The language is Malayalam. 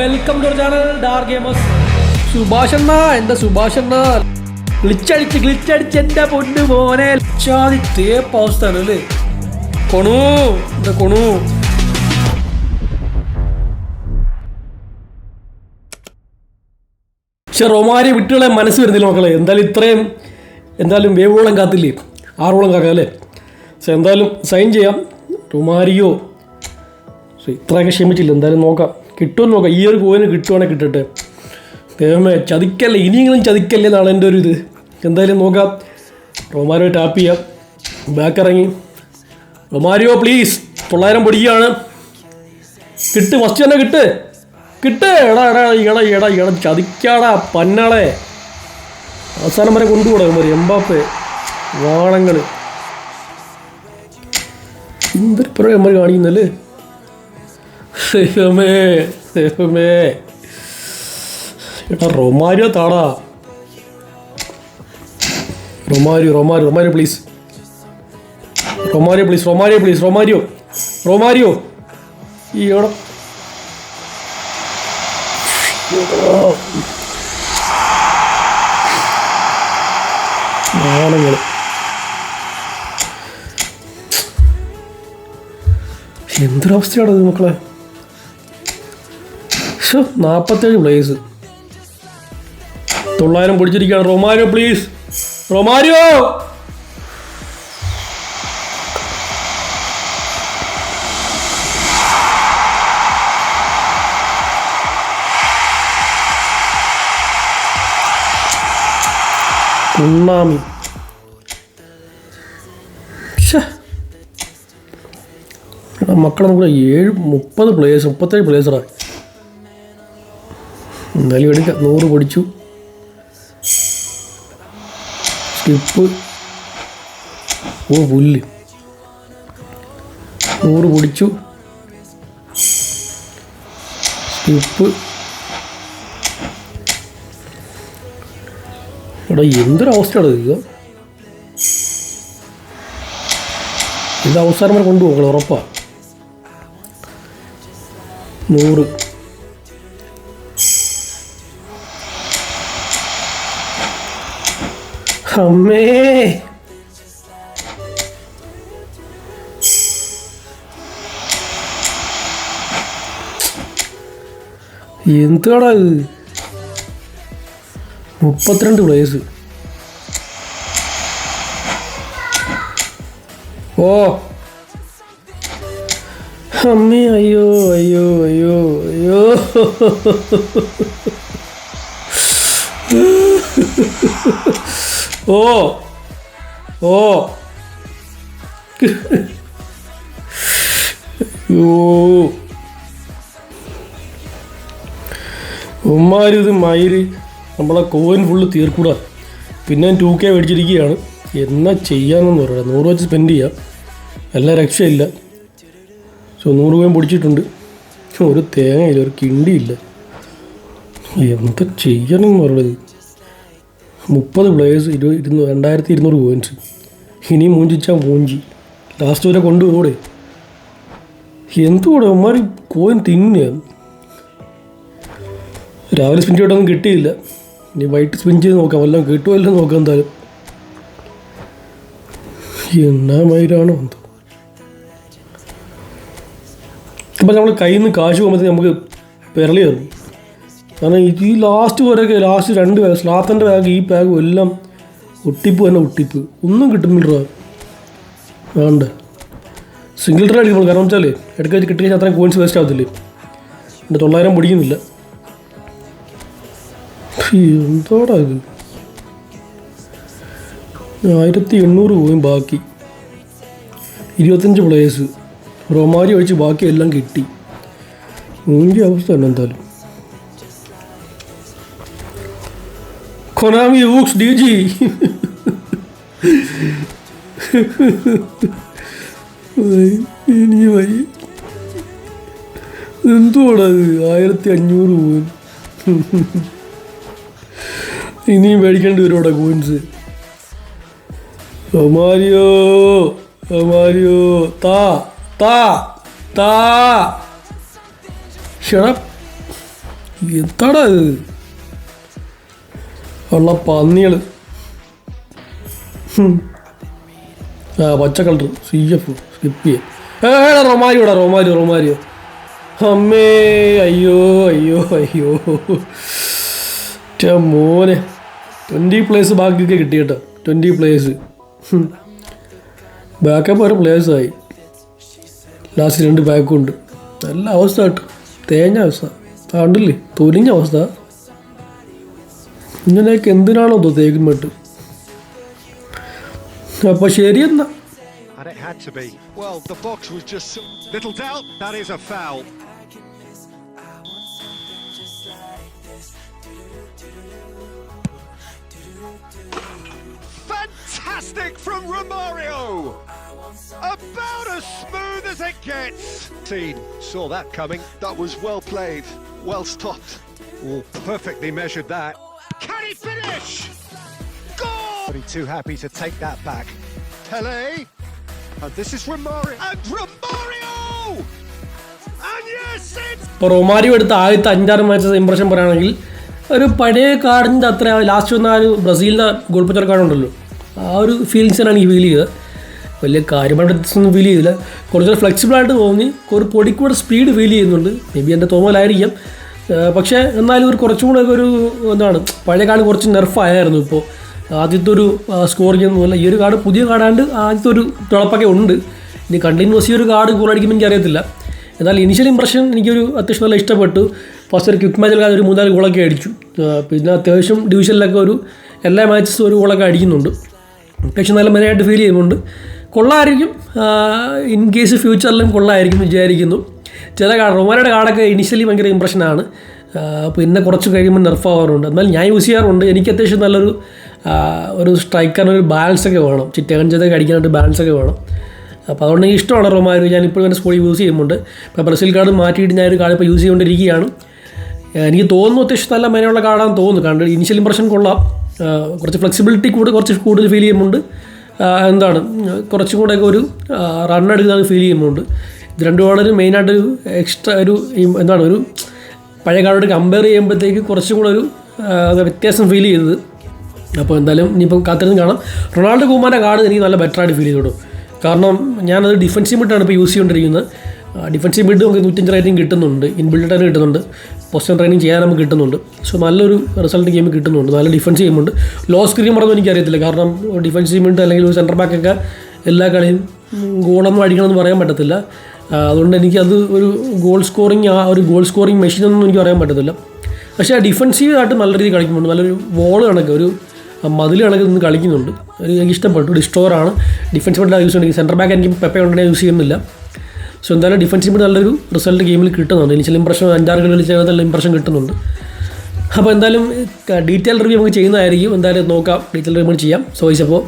വെൽക്കം ടു ചാനൽ ഡാർ ഗെയിമേഴ്സ് സുഭാഷ് അണ്ണ എന്താ സുഭാഷ് അണ്ണ? ഗ്ലിച്ചടിച്ച് ഗ്ലിച്ചടിച്ച് എന്റെ പൊന്നു മോനെ. ചാതി തേപ്പ് അവസ്ഥയാണ് അല്ലേ? കൊണു എന്താ കൊണു? പക്ഷെ റൊമാരി വിട്ടുകളെ മനസ്സ് വരുന്നില്ല മക്കളെ. എന്തായാലും ഇത്രയും എന്തായാലും വേവോളം കാത്തില്ലേ? ആറോളം കാക്കാം അല്ലേ? പക്ഷെ എന്തായാലും സൈൻ ചെയ്യാം. റൊമാരിയോ? ഇത്രയൊക്കെ ക്ഷമിച്ചില്ല. എന്തായാലും നോക്കാം. കിട്ടുമെന്ന് നോക്കാം. ഈ ഒരു കോയിന് കിട്ടുവാണെങ്കിൽ കിട്ടട്ടെ. ദൈവമേ ചതിക്കല്ലേ? ഇനിയെങ്കിലും ചതിക്കല്ലേ എന്നാണ് എന്റെ ഒരു ഇത്. എന്തായാലും നോക്കാം. റൊമാരിയോ ടാപ്പ് ചെയ്യാം. ബാക്ക് ഇറങ്ങി. റൊമാരിയോ പ്ലീസ് തൊള്ളായിരം പൊടിയാണ്. കിട്ട് ഫസ്റ്റ് തന്നെ കിട്ട്. കിട്ട്. എടാ എടാ എടാ എടാ എടാ ചതിക്കാടാ പന്നാളെ. അവസാനം വരെ കൊണ്ടുപോടാ മതി എമ്പാപ്പെ വാണങ്ങൾ എമ്മ കാണിക്കുന്നല്ലേ? ദൈവമേ ദൈവമേ. എടാ Romario താടാ. Romario Romario Romario please Romario please Romario please Romario. Romario. ഈ എവിടെ ആണുങ്ങൾ എന്തൊരവസ്ഥയാണ് ഇത് മക്കളെ? നാൽപ്പത്തേഴ് പ്ലേസ് തൊള്ളായിരം പൊടിച്ചിരിക്കുകയാണ്. Romario please Romario! ഉണ്ണാമി മക്കളെ നമുക്ക് ഏഴ് മുപ്പത് പ്ലേയേഴ്സ് മുപ്പത്തേഴ് പ്ലേയേഴ്സറാണ് എന്തായാലും എടുക്കാം. നൂറ് പൊടിച്ചു. സ്കിപ്പ്. ഓ പുല്ല്. നൂറ് പൊടിച്ചു. സ്കിപ്പ്. എടാ എന്തൊരവസ്ഥയാണ് ഇത്? ഇത് അവസാനം വരെ കൊണ്ടുപോകണം ഉറപ്പാണ് നൂറ്. അമ്മേ എന്താടാ ഇത്? മുപ്പത്തിരണ്ട് പ്ലേസ് ഓ. അമ്മേ അയ്യോ അയ്യോ അയ്യോ അയ്യോ. ഓ. ഓ. അയ്യോ ഉമ്മാരിത് മയിര് നമ്മളെ കോയിൻ ഫുള്ള് തീർക്കൂടാ. പിന്നെ ടു കെ മേടിച്ചിരിക്കുകയാണ്. എന്നാ ചെയ്യാമെന്ന് പറയാം നൂറ് വെച്ച് സ്പെൻഡ് ചെയ്യാം. എല്ലാ രക്ഷയില്ല. സോ നൂറ് രൂപയും പൊടിച്ചിട്ടുണ്ട്. ഒരു തേങ്ങയില്ല ഒരു കിണ്ടിയില്ല. എന്താ ചെയ്യണമെന്ന് പറയുന്നത് മുപ്പത് പ്ലേയേഴ്സ് ഇരുപത് ഇരുന്നൂറ് രണ്ടായിരത്തി ഇരുന്നൂറ് പോയിന്റ്സ് ഇനി മൂഞ്ചിച്ചാൽ മൂഞ്ചി. ലാസ്റ്റ് വരെ കൊണ്ടുപോടെ. എന്തുകൂടെ അവന്മാർ കോയിൻ തിന്നുക രാവിലെ സ്പിൻ ചെയ്തിട്ടൊന്നും കിട്ടിയില്ല. ഇനി വൈകിട്ട് സ്പിൻ ചെയ്ത് നോക്കാം. വല്ലതും കിട്ടുമോ ഇല്ലെന്ന് നോക്കാം എന്തായാലും. എന്നാ മയിലാണോ എന്തോ. ഇപ്പം നമ്മൾ കയ്യിൽ നിന്ന് കാശ് പോകുമ്പോഴത്തേക്ക് നമുക്ക് പെരളി കയറും. കാരണം ഇത് ഈ ലാസ്റ്റ് വരെയൊക്കെ ലാസ്റ്റ് രണ്ട് ബാഗ് സ്ലാത്തന്റെ ബാഗ് ഈ ബാഗും എല്ലാം ഒട്ടിപ്പ് തന്നെ ഒട്ടിപ്പ്. ഒന്നും കിട്ടുന്നില്ല വേണ്ട. സിംഗിൾ ട്രേ അടിക്കുമ്പോൾ കാരണം വെച്ചാൽ ഇടയ്ക്ക് വെച്ച് കിട്ടിയ അത്രയും കോയിൻസ് വേസ്റ്റ് ആവത്തില്ലേ? എന്റെ തൊള്ളായിരം പിടിക്കുന്നില്ല. എന്തോടാ ഇത്? ആയിരത്തി എണ്ണൂറ് പോയും ബാക്കി. ഇരുപത്തഞ്ച് പ്ലേയേഴ്സ് റോമാരി ഒഴിച്ച് ബാക്കി എല്ലാം കിട്ടി. മൂഞ്ചി അവസ്ഥ തന്നെ എന്തായാലും. കൊനാമി ഊക്സ് DG. ഇനി വഴി എന്തുവാടാ ഇത്? ആയിരത്തി അഞ്ഞൂറ് പോയി ഇനിയും മേടിക്കേണ്ടി വരും അവിടെ കോയിൻസ് അമാരിയോ അമാരിയോ താ താ താ. ഷട എന്താടാ ഇത്? ഉള്ള പന്നികൾ പച്ച കളർ സി എഫ്. സ്കിപ്പ് ചെയ്യാം. ഏടാ റൊമാരിയോടാ റൊമാരിയോ റൊമാരിയോ അമ്മേ അയ്യോ അയ്യോ അയ്യോ. മോനെ. ട്വന്റി പ്ലേസ് ബാക്കിയൊക്കെ കിട്ടി കേട്ടോ. ട്വന്റി പ്ലേസ് ബാക്കപ്പ് ഒരു പ്ലേസായി ലാസ്റ്റ് രണ്ട് ബാക്കും ഉണ്ട്. നല്ല അവസ്ഥ കേട്ടോ. തേഞ്ഞ അവസ്ഥ. കണ്ടില്ലേ തൊലിഞ്ഞ അവസ്ഥ. ഇങ്ങനെയൊക്കെ എന്തിനാണോ തോ തേക്കുമ്പോട്ട് അപ്പോൾ ശരിയെന്നാ And it had to be. Well, the box was just little doubt. That is a foul. Fantastic from Romario! About as smooth as it gets. Seen, saw that coming. That was well played, well stopped. Oh, perfectly measured that. Can he finish? Goal! But he's too happy to take that back. Pele. And this is Romario. And Romario! And yes, it's ഇപ്പോൾ റൊമാരിയോ എടുത്ത ആദ്യത്തെ അഞ്ചാറ് മാച്ചസ് ഇമ്പ്രഷൻ പറയുകയാണെങ്കിൽ ഒരു പഴയ കാർഡിന്റെ അത്ര ലാസ്റ്റ് വന്ന ആ ഒരു ബ്രസീലിന്റെ ഗോൾ പച്ചർ കാർഡുണ്ടല്ലോ ആ ഒരു ഫീലിങ്സിനാണ് ഈ ഫീൽ ചെയ്തത് വലിയ കാര്യമായിട്ട് വ്യത്യാസമൊന്നും ഫീൽ ചെയ്തില്ല കുറച്ചുകൂടെ ഫ്ലെക്സിബിളായിട്ട് തോന്നി ഒരു പൊടിക്കൂടെ സ്പീഡ് ഫീൽ ചെയ്യുന്നുണ്ട് മേ ബി എന്റെ തോന്നലായിരിക്കാം പക്ഷേ എന്നാലും ഒരു കുറച്ചും കൂടെ ഒരു എന്താണ് പഴയ കാർഡ് കുറച്ച് നെർഫായായിരുന്നു ഇപ്പോൾ ആദ്യത്തെ ഒരു സ്കോറിംഗ് ഒന്നുമല്ല ഈ ഒരു കാർഡ് പുതിയ കാർഡാണ്ട് ആദ്യത്തെ ഒരു തിളപ്പൊക്കെ ഉണ്ട്. ഇനി കണ്ടിന്യൂസ് ഈ ഒരു കാർഡ് ഗോൾ എനിക്ക് അറിയത്തില്ല. എന്നാൽ ഇനിഷ്യൽ ഇമ്പ്രഷൻ എനിക്കൊരു അത്യാവശ്യം നല്ല ഇഷ്ടപ്പെട്ടു. ഫസ്റ്റ് ഒരു ക്വിക്ക് മാച്ചിലൊക്കെ ഒരു മൂന്നാൽ ഗോളൊക്കെ അടിച്ചു. പിന്നെ അത്യാവശ്യം ഡിവിഷനിലൊക്കെ ഒരു എല്ലാ മാച്ചസും ഒരു ഗോളൊക്കെ അടിക്കുന്നുണ്ട്. അത്യാവശ്യം നല്ല മെനായിട്ട് ഫീൽ ചെയ്യുന്നുണ്ട്. കൊള്ളായിരിക്കും ഇൻ കേസ് ഫ്യൂച്ചറിലും കൊള്ളായിരിക്കും വിചാരിക്കുന്നു. ചില കാർഡ് കാർഡൊക്കെ ഇനിഷ്യലി ഭയങ്കര ഇമ്പ്രഷനാണ് പിന്നെ കുറച്ച് കഴിയുമ്പോൾ നെർഫാവാറുണ്ട് എന്നാൽ ഞാൻ യൂസ് ചെയ്യാറുണ്ട്. എനിക്ക് അത്യാവശ്യം നല്ലൊരു ഒരു സ്ട്രൈക്കറിന് ഒരു ബാലൻസ് ഒക്കെ വേണം. ചെയ്തൊക്കെ അടിക്കാനായിട്ട് ബാലൻസ് ഒക്കെ വേണം. അപ്പോൾ അതുകൊണ്ട് എനിക്ക് ഇഷ്ടമാണ് റൊമാനോ. ഞാൻ ഇപ്പോൾ എന്റെ സ്കൂളിൽ യൂസ് ചെയ്യുന്നുണ്ട്. ഇപ്പോൾ ബ്രസീൽ കാർഡ് മാറ്റിയിട്ട് ഞാനൊരു കാർഡ് ഇപ്പോൾ യൂസ് ചെയ്തുകൊണ്ടിരിക്കുകയാണ്. എനിക്ക് തോന്നുന്നു അത്യാവശ്യം നല്ല മെനയുള്ള കാർഡാണെന്ന് തോന്നുന്നു. കാരണം ഇനിഷ്യൽ ഇമ്പ്രഷൻ കൊള്ളാം. കുറച്ച് ഫ്ലെക്സിബിലിറ്റി കൂടെ കുറച്ച് കൂടുതൽ ഫീൽ ചെയ്യുന്നുണ്ട്. എന്താണ്? കുറച്ചും കൂടെയൊക്കെ ഒരു റൺ എടുക്കുന്നത് ഫീൽ ചെയ്യുന്നുണ്ട്. ഇത് രണ്ടുമാണ് മെയിനായിട്ടൊരു എക്സ്ട്രാ ഒരു എന്താണ് ഒരു പഴയ കാലോട് കമ്പയർ ചെയ്യുമ്പോഴത്തേക്ക് കുറച്ചും കൂടെ ഒരു വ്യത്യാസം ഫീൽ ചെയ്തത്. അപ്പോൾ എന്തായാലും ഇനിയിപ്പോൾ കാത്തിരുന്ന് കാണാം. റൊണാൾഡോ കുമാരെ കാർഡ് എനിക്ക് നല്ല ബെറ്ററായിട്ട് ഫീൽ ചെയ്തോളൂ കാരണം ഞാനത് ഡിഫൻസീവ് മിഡാണ് ഇപ്പോൾ യൂസ് ചെയ്തുകൊണ്ടിരിക്കുന്നത് ഡിഫൻസീവ് മിഡ് നമുക്ക് നൂറ്റഞ്ച് റേറ്റിംഗ് കിട്ടുന്നുണ്ട്. ഇൻബിൽഡായിട്ട് കിട്ടുന്നുണ്ട്. പൊസിഷൻ ട്രെയിനിങ് ചെയ്യാൻ നമുക്ക് കിട്ടുന്നുണ്ട്. സോ നല്ലൊരു റിസൾട്ട് ഗെയിം കിട്ടുന്നുണ്ട്. നല്ല ഡിഫൻസ് ചെയ്യുന്നുണ്ട് ലോ സ്ക്രീൻ പറഞ്ഞൊന്നും എനിക്കറിയത്തില്ല കാരണം ഡിഫൻസീവ് മിഡ് അല്ലെങ്കിൽ ഒരു സെന്റർ ബാക്കൊക്കെ എല്ലാ കളിയും ഗോളൊന്നും അടിക്കണമെന്ന് പറയാൻ പറ്റത്തില്ല. അതുകൊണ്ട് എനിക്കത് ഒരു ഗോൾ സ്കോറിങ് ആ ഒരു ഗോൾ സ്കോറിങ് മെഷീൻ ഒന്നും എനിക്ക് പറയാൻ പറ്റത്തില്ല. പക്ഷേ ഡിഫൻസീവ് ആയിട്ട് നല്ല രീതിയിൽ കളിക്കുന്നുണ്ട്. നല്ലൊരു വോൾ കണക്ക് ഒരു മതിൽ കണക്ക് നിന്ന് കളിക്കുന്നുണ്ട്. എനിക്ക് ഇഷ്ടപ്പെട്ടു. ഡിസ്റ്റോറാണ് ഡിഫൻസ് മിഡ് യൂസ് ചെയ്യുന്നത് സെന്റർ ബാക്ക് എനിക്ക് പെപ്പ കൊണ്ടേ യൂസ് ചെയ്യുന്നില്ല. സോ എന്തായാലും ഡിഫൻസ് മിഡ് നല്ലൊരു റിസൾട്ട് ഗെയിമിൽ കിട്ടുന്നുണ്ട് ഇനിഷ്യൽ ഇമ്പ്രഷൻ അഞ്ചാറ് കളിൽ ചെയ്ത നല്ല ഇമ്പ്രഷൻ കിട്ടുന്നുണ്ട്. അപ്പോൾ എന്തായാലും ഡീറ്റെയിൽ റിവ്യൂ നമുക്ക് ചെയ്യുന്നതായിരിക്കും. എന്തായാലും നോക്കാം. ഡീറ്റെയിൽ റിവ്യൂ ചെയ്യാം. സോ അപ്പോൾ